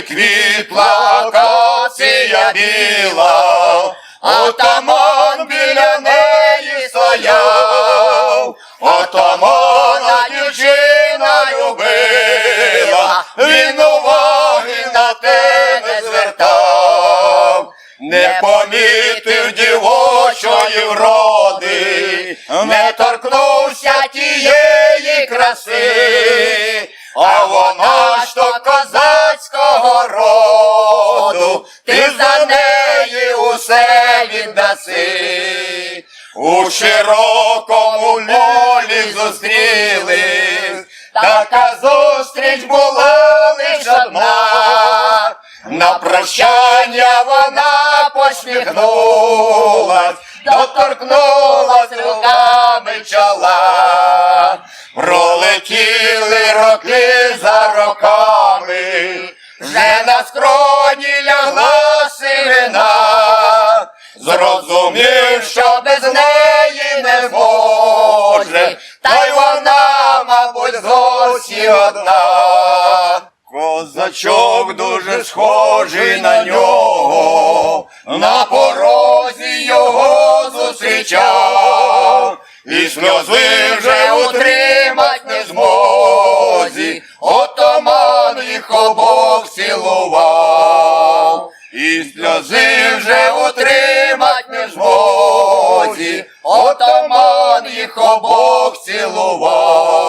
квітла акація біла, отаман біля неї стояв, отамана дівчина любила, він уваги на те не звертав, не помітив дівочої вроди, не торкнувся тієї краси, а вона ж неї усе віддаси. У широкому полі зустрілись, така зустріч була лиш одна. На прощання вона посміхнулась, доторкнулась руками чола. Пролетіли роки за роками, вже на скроні лягла зовсім одна. Козачок дуже схожий на нього, на порозі його зустрічав, і сльози вже утримать не змозі, отаман їх обох цілував, і сльози вже утримать не змозі, отаман їх обох цілував.